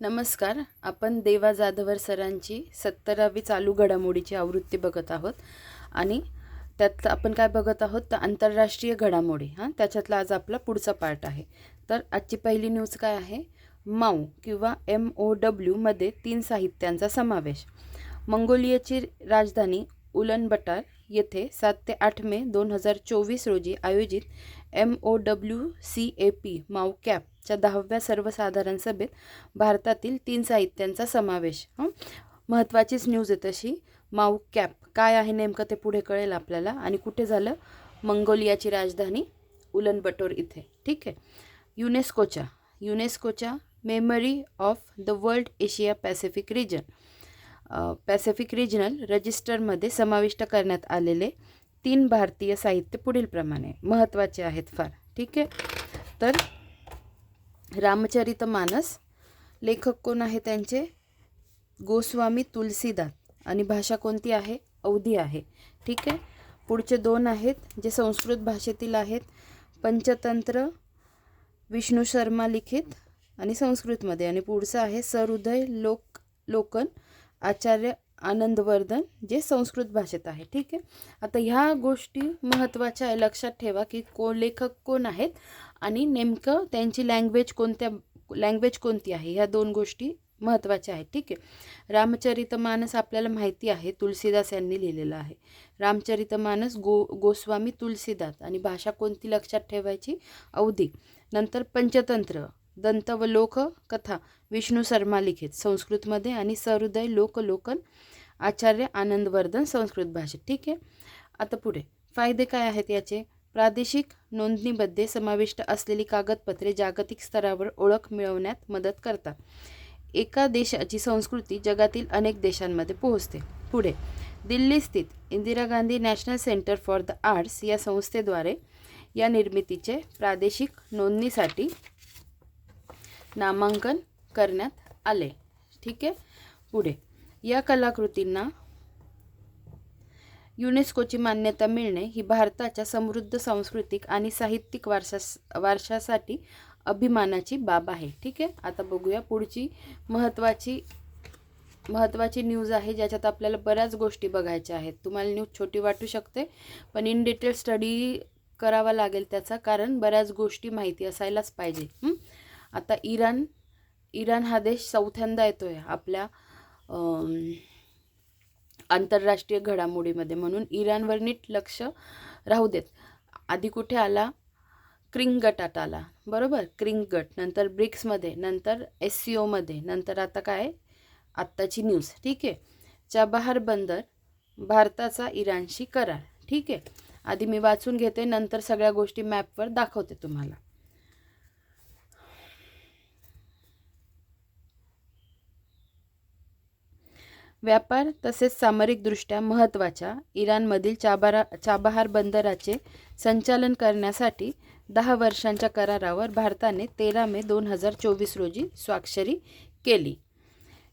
नमस्कार. आपण देवा जाधवर सरांची सत्तरावी चालू घडामोडीची आवृत्ती बघत आहोत. आणि त्यात आपण काय बघत आहोत? तर आंतरराष्ट्रीय घडामोडी. हां त्याच्यातला आज आपला पुढचा पार्ट आहे. तर आजची पहिली न्यूज काय आहे? माऊ किंवा एम ओ डब्ल्यूमध्ये तीन साहित्यांचा समावेश. मंगोलियाची राजधानी उलनबटार येथे सात ते आठ मे दोन हजार चोवीस रोजी आयोजित M O W C A P माऊ कॅपच्या दहाव्या सर्वसाधारण सभेत भारतातील तीन साहित्यांचा समावेश हं? महत्त्वाचीच न्यूज आहे तशी. माऊ कॅप काय आहे नेमकं ते पुढे कळेल आपल्याला. आणि कुठे झालं? मंगोलियाची राजधानी उलनबटोर इथे. ठीक आहे? युनेस्कोच्या. युनेस्कोच्या memory of the world Asia Pacific region. Pacific regional रजिस्टरमध्ये समाविष्ट करण्यात आलेले तीन भारतीय साहित्य पुढीलप्रमाणे महत्त्वाचे आहेत फार. ठीक आहे? तर रामचरित मानस लेखक कोण आहे त्यांचे? गोस्वामी तुलसीदास. आणि भाषा कोणती आहे? अवधी आहे. ठीक आहे? पुढचे दोन आहेत जे संस्कृत भाषेतील आहेत. पंचतंत्र विष्णू शर्मा लिखित आणि संस्कृतमध्ये. आणि पुढचं आहे सहृदय लोक लोकन आचार्य आनंदवर्धन जे संस्कृत भाषेत आहे. ठीक आहे? आता ह्या गोष्टी महत्त्वाच्या आहे. लक्षात ठेवा की को लेखक कोण आहेत आणि नेमकं त्यांची लँग्वेज कोणत्या लँग्वेज कोणती आहे? ह्या दोन गोष्टी महत्त्वाच्या आहेत. ठीक आहे? रामचरितमानस आपल्याला माहिती आहे. तुलसीदास यांनी लिहिलेलं आहे. रामचरितमानस गो गोस्वामी तुलसीदास. आणि भाषा कोणती लक्षात ठेवायची? अवधी नंतर पंचतंत्र. दंत व लोक कथा विष्णू शर्मा लिखित संस्कृतमध्ये आणि सहृदय लोकलोकन आचार्य आनंदवर्धन संस्कृत भाषेत. ठीक आहे? आता पुढे. फायदे काय आहेत याचे? प्रादेशिक नोंदणीमध्ये समाविष्ट असलेली कागदपत्रे जागतिक स्तरावर ओळख मिळवण्यात मदत करतात. एका देशाची संस्कृती जगातील अनेक देशांमध्ये पोहोचते. पुढे. दिल्ली स्थित Indira Gandhi national centre for the arts या संस्थेद्वारे या निर्मितीचे प्रादेशिक नोंदणीसाठी नामांकन करण्यात आले. ठीक आहे? पुढे. या कलाकृतींना युनेस्कोची मान्यता मिळणे ही भारताच्या समृद्ध सांस्कृतिक आणि साहित्यिक वारसा वारशासाठी अभिमानाची बाब आहे. ठीक आहे? आता बघूया पुढची महत्त्वाची महत्त्वाची न्यूज आहे ज्याच्यात आपल्याला बऱ्याच गोष्टी बघायच्या आहेत. तुम्हाला न्यूज छोटी वाटू शकते पण इन डिटेल स्टडी करावा लागेल त्याचा कारण बऱ्याच गोष्टी माहिती असायलाच पाहिजे. आता इराण इराण हा देश चौथ्यांदा येतो आहे आपल्या आंतरराष्ट्रीय घडामोडीमध्ये. म्हणून इराणवर नीट लक्ष राहू देत. आधी कुठे आला? क्रिंग गटात आला. बरोबर? क्रिंग गट. नंतर ब्रिक्समध्ये नंतर एस सी ओमध्ये नंतर आता काय? आत्ताची न्यूज. ठीक आहे? चाबहार बंदर भारताचा इराणशी करार. ठीक आहे? आधी मी वाचून घेते नंतर सगळ्या गोष्टी मॅपवर दाखवते तुम्हाला. व्यापार तसेच सामरिकदृष्ट्या महत्त्वाच्या इराणमधील चाबारा चाबहार बंदराचे संचालन करण्यासाठी दहा वर्षांच्या करारावर भारताने तेरा मे दोन हजार चोवीस रोजी स्वाक्षरी केली.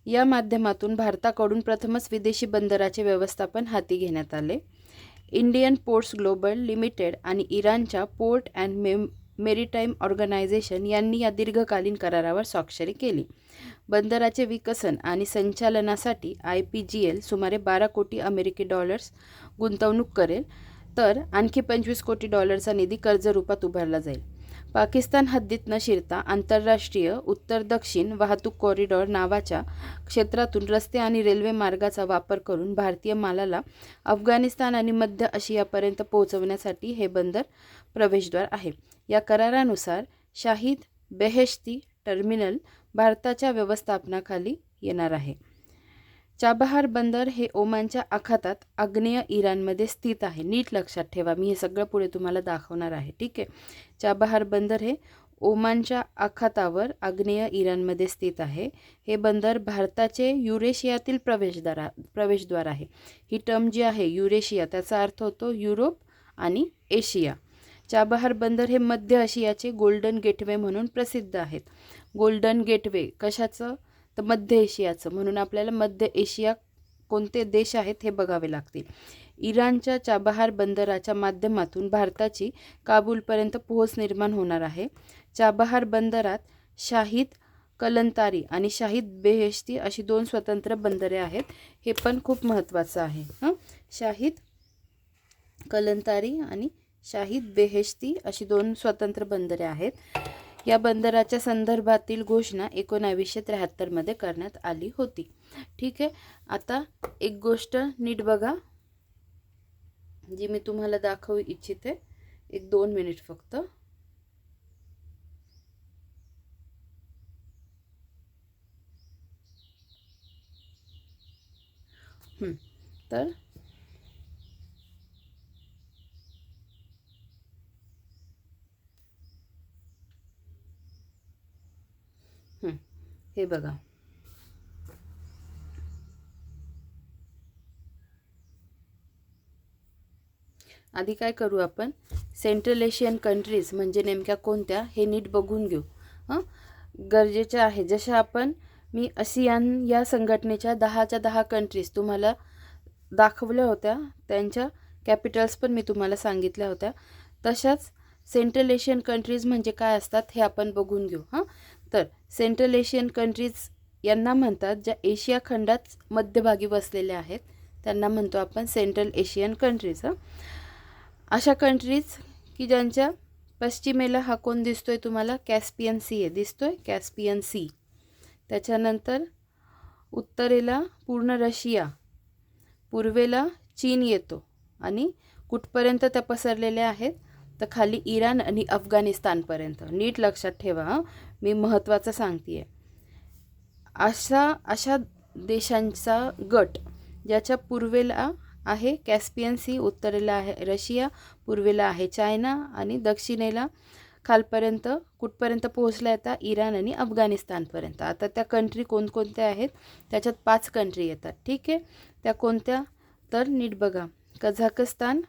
या माध्यमातून भारताकडून प्रथमच विदेशी बंदराचे व्यवस्थापन हाती घेण्यात आले. इंडियन पोर्ट्स ग्लोबल लिमिटेड आणि इराणच्या पोर्ट अँड मेम मेरीटाईम ऑर्गनायझेशन यांनी या दीर्घकालीन करारावर स्वाक्षरी केली. बंदराचे विकसन आणि संचालनासाठी आय पी जी एल सुमारे बारा कोटी अमेरिकी डॉलर्स गुंतवणूक करेल तर आणखी पंचवीस कोटी डॉलरचा निधी कर्जरूपात उभारला जाईल. पाकिस्तान हद्दीत न शिरता आंतरराष्ट्रीय उत्तर दक्षिण वाहतूक कॉरिडॉर नावाच्या क्षेत्रातून रस्ते आणि रेल्वे मार्गाचा वापर करून भारतीय मालाला अफगाणिस्तान आणि मध्य आशियापर्यंत पोहोचवण्यासाठी हे बंदर प्रवेशद्वार आहे. या करारानुसार शाहिद बेहेश्ती टर्मिनल भारताच्या व्यवस्थापनाखाली येणार आहे. चाबहार बंदर हे ओमानच्या आखातात आग्नेय इराणमध्ये स्थित आहे. नीट लक्षात ठेवा. मी हे सगळं पुढे तुम्हाला दाखवणार आहे. ठीक आहे? चाबहार बंदर हे ओमानच्या आखातावर आग्नेय इराणमध्ये स्थित आहे. हे बंदर भारताचे युरेशियातील प्रवेशद्वार प्रवेशद्वार आहे. ही टर्म जी आहे युरेशिया त्याचा अर्थ होतो युरोप आणि एशिया. चाबहार बंदर हे मध्य आशियाचे गोल्डन गेटवे म्हणून प्रसिद्ध आहेत. गोल्डन गेटवे कशाचं? तर मध्य एशियाचं. म्हणून आपल्याला मध्य एशिया कोणते देश आहेत हे बघावे लागतील. इराणच्या चाबहार बंदराच्या माध्यमातून भारताची काबूलपर्यंत पोहोच निर्माण होणार आहे. चाबहार बंदरात शाहिद कलंतारी आणि शाहीद बेहेश्ती अशी दोन स्वतंत्र बंदरे आहेत. हे पण खूप महत्त्वाचं आहे. हं? शाहीद कलंतारी आणि शाहीद बेहेश्ती अशी दोन स्वतंत्र बंदरे आहेत. या बंदराच्या संदर्भातील घोषणा एकोणावीसशे त्र्याहत्तरमध्ये करण्यात आली होती. ठीक आहे? आता एक गोष्ट नीट बघा. जी मी तुम्हाला दाखवू इच्छिते एक दोन मिनिट फक्त. तर हे. बघा. आधी काय करू आपण? सेंट्रल एशियन कंट्रीज म्हणजे नेमक्या कोणत्या? हे नीट बघून घेऊ. हां? गरजेच्या आहे. जशा आपण मी असियान या संघटनेच्या दहाच्या दहा कंट्रीज तुम्हाला दाखवल्या होत्या. त्यांच्या कॅपिटल्स पण मी तुम्हाला सांगितल्या होत्या. तशाच सेंट्रल एशियन कंट्रीज म्हणजे काय असतात? हे आपण बघून घेऊ. हां? तर सेंट्रल एशियन कंट्रीज यांना म्हणतात ज्या एशिया खंडात मध्यभागी बसलेल्या आहेत त्यांना म्हणतो आपण सेंट्रल एशियन कंट्रीज हां. अशा कंट्रीज की ज्यांच्या पश्चिमेला हा कोण दिसतो आहे तुम्हाला? कॅस्पियन सी आहे दिसतोय? कॅस्पियन सी त्याच्यानंतर उत्तरेला पूर्ण रशिया पूर्वेला चीन येतो आणि कुठपर्यंत त्या पसरलेल्या आहेत? तर खाली इराण आणि अफगाणिस्तानपर्यंत. नीट लक्षात ठेवा मी महत्त्वाचं सांगते आहे अशा अशा देशांचा गट ज्याच्या पूर्वेला आहे कॅस्पियन सी उत्तरेला आहे रशिया पूर्वेला आहे चायना आणि दक्षिणेला खालपर्यंत कुठपर्यंत पोहोचला येतात इराण आणि अफगाणिस्तानपर्यंत. आता त्या कंट्री कोणकोणत्या आहेत? त्याच्यात पाच कंट्री येतात. ठीक आहे? त्या कोणत्या? तर नीट बघा. Kazakhstan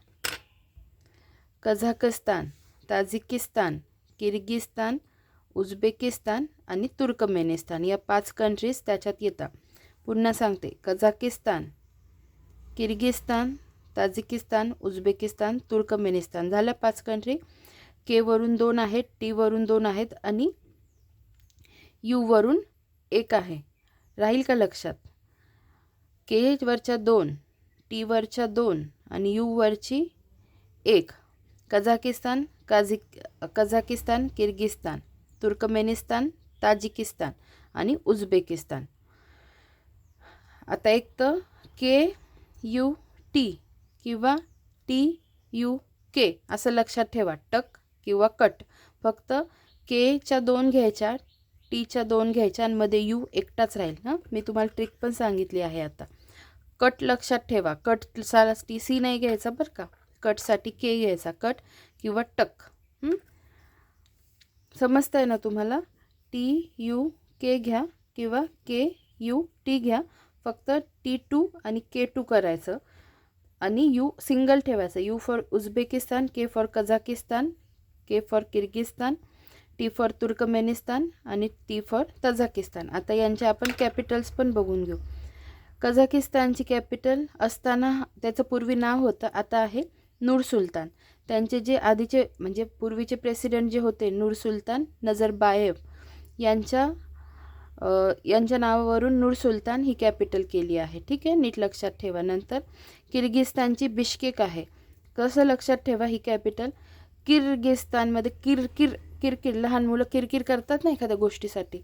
Kazakhstan Tajikistan Kyrgyzstan Uzbekistan आणि तुर्कमेनिस्तान या पाच कंट्रीज त्याच्यात येतात. पुन्हा सांगते. Kazakhstan Kyrgyzstan Tajikistan Uzbekistan Turkmenistan झाल्या पाच कंट्री केवरून दोन आहेत टीवरून दोन आहेत आणि यूवरून एक आहे. राहील का लक्षात? के वरच्या दोन टीवरच्या दोन आणि यूवरची एक. कझाकिस्तान काझिक कझाकिस्तान किर्गिस्तान तुर्कमेनिस्तान ताजिकिस्तान आणि उझबेकिस्तान. आता एक तर के यू टी किंवा टी यू के असं लक्षात ठेवा. टक किंवा कट. फक्त केच्या दोन घ्यायच्या टीच्या दोन घ्यायच्या आणि मध्ये यू एकटाच राहील. ना मी तुम्हाला ट्रिक पण सांगितली आहे आता. कट लक्षात ठेवा. कट सा टी सी नाही घ्यायचा बरं का. कटसाठी के घ्यायचा कट किंवा टक. समजतं आहे ना तुम्हाला? टी यू के घ्या किंवा के यू टी घ्या. फक्त टी टू आणि के टू करायचं. आणि यू सिंगल ठेवायचं. U for Uzbekistan K for Kazakhstan K for Kyrgyzstan T for Turkmenistan आणि टी फॉर तझाकिस्तान. आता यांचे आपण कॅपिटल्स पण बघून घेऊ. कझाकिस्तानची कॅपिटल असताना त्याचं पूर्वी नाव होतं आता आहे नूर सुलतान. त्यांचे जे आधीचे म्हणजे पूर्वीचे प्रेसिडेंट जे होते नूर सुलतान नजरबायेव यांच्या यांच्या नावावरून नूर सुलतान ही कॅपिटल केली आहे. ठीक आहे? नीट लक्षात ठेवा. नंतर किर्गिस्तानची बिश्केक आहे. कसं लक्षात ठेवा ही कॅपिटल किर्गिस्तानमध्ये किरकिर किरकिर लहान मुलं किरकिर करतात ना एखाद्या गोष्टीसाठी.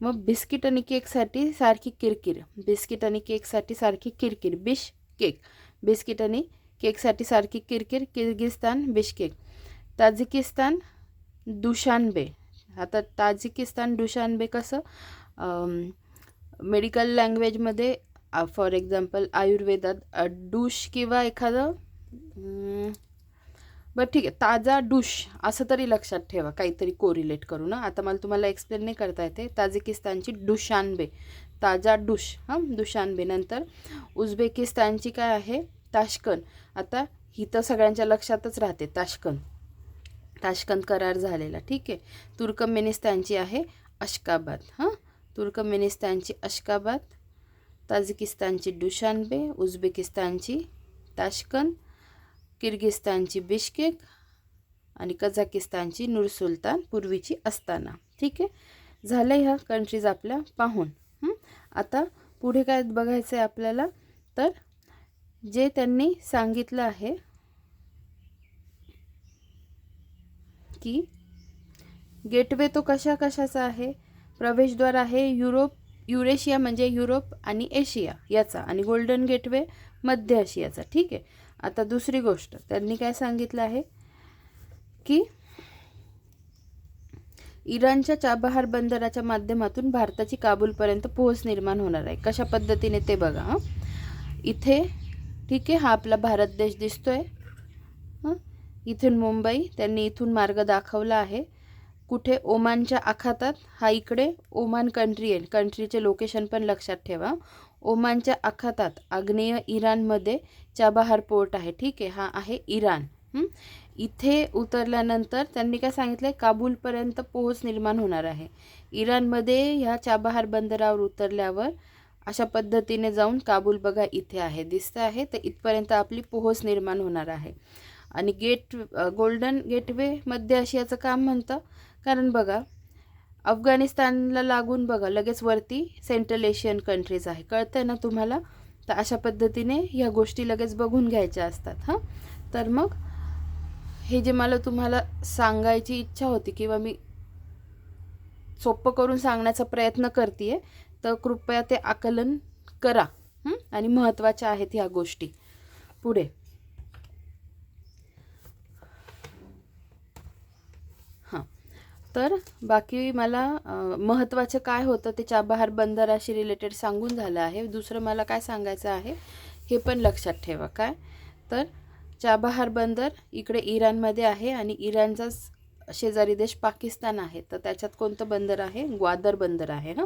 मग बिस्किट आणि केकसाठी सारखी किरकिर. बिस्किट आणि केकसाठी सारखी किरकिर. बिश केक बिस्किट आणि केकसाठी सारखी किरकिर किर्गिस्तान बिशकेक. Tajikistan Dushanbe. आता ताजिकिस्तान दुशानबे कसं? मेडिकल लँग्वेजमध्ये फॉर एक्झाम्पल आयुर्वेदात डुश डूश किंवा एखादं बरं ठीक आहे ताजा डूश असं तरी लक्षात ठेवा काहीतरी कोरिलेट करू ना आता मला तुम्हाला एक्सप्लेन नाही करता येते. ताजिकिस्तानची डुशानबे ताजा डुश हां दुशानबे. नंतर उझबेकिस्तानची काय आहे? ताशकन. आता ही तर सगळ्यांच्या लक्षातच राहते ताशकन. ताशकंद करार झालेला ठीक आहे. तुर्कमेनिस्तानची आहे अशकाबाद हां? तुर्कमेनिस्तानची अशकाबाद ताजिकिस्तानची डुशानबे उझबेकिस्तानची ताशकंद किर्गिस्तानची बिश्केक आणि कझाकिस्तानची नूर सुलतान पूर्वीची अस्ताना ठीक आहे? झालं ह्या कंट्रीज आपल्या पाहून आता पुढे काय बघायचं आहे आपल्याला? तर जे त्यांनी सांगितलं आहे की गेटवे तो कशा कशाचा आहे? प्रवेशद्वार आहे युरोप युरेशिया म्हणजे युरोप आणि एशिया याचा आणि गोल्डन गेटवे मध्य आशियाचा ठीक आहे? आता दुसरी गोष्ट. त्यांनी काय सांगितलं आहे? की इराणच्या चाबहार बंदराच्या माध्यमातून भारताची काबूलपर्यंत पोहोच निर्माण होणार आहे. कशा पद्धतीने ते बघा इथे ठीक आहे हा आपला भारत देश दिसतोय. हं? इथून मुंबई त्यांनी इथून मार्ग दाखवला आहे. कुठे? ओमानच्या आखातात. हा इकडे. ओमान कंट्री आहे कंट्रीचे लोकेशन पण लक्षात ठेवा. ओमानच्या आखातात आग्नेय इराणमध्ये चाबहार पोर्ट आहे. ठीक आहे हा आहे इराण. इथे उतरल्यानंतर त्यांनी काय सांगितलं काबूलपर्यंत पोहोच निर्माण होणार आहे. इराणमध्ये ह्या चाबहार बंदरावर उतरल्यावर अशा पद्धतीने जाऊन काबूल बघा इथे आहे दिसतं आहे. तर इथपर्यंत आपली पोहोच निर्माण होणार आहे. आणि गेट गोल्डन गेटवे मध्य आशियाचं काम म्हणतं. कारण बघा अफगाणिस्तानला लागून बघा लगेच वरती सेंट्रल एशियन कंट्रीज आहे. कळतंय ना तुम्हाला? तर अशा पद्धतीने ह्या गोष्टी लगेच बघून घ्यायच्या असतात हां? तर मग हे जे मला तुम्हाला सांगायची इच्छा होती किंवा मी सोपं करून सांगण्याचा प्रयत्न करते तर कृपया ते आकलन करा आणि महत्त्वाच्या आहेत ह्या गोष्टी. पुढे. हां. तर बाकी मला महत्त्वाचं काय होतं ते चाबहार बंदराशी रिलेटेड सांगून झालं आहे. दुसरं मला काय सांगायचं आहे हे पण लक्षात ठेवा. काय? तर चाबहार बंदर इकडे इराणमध्ये आहे आणि इराणचाच शेजारी देश पाकिस्तान आहे तर त्याच्यात कोणतं बंदर आहे? ग्वादर बंदर आहे ना?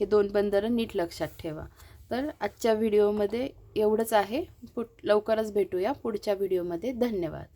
हे दोन बंदरं नीट लक्षात ठेवा. तर आजच्या व्हिडिओमध्ये एवढंच आहे. पुट लवकरच भेटूया पुढच्या व्हिडिओमध्ये. धन्यवाद.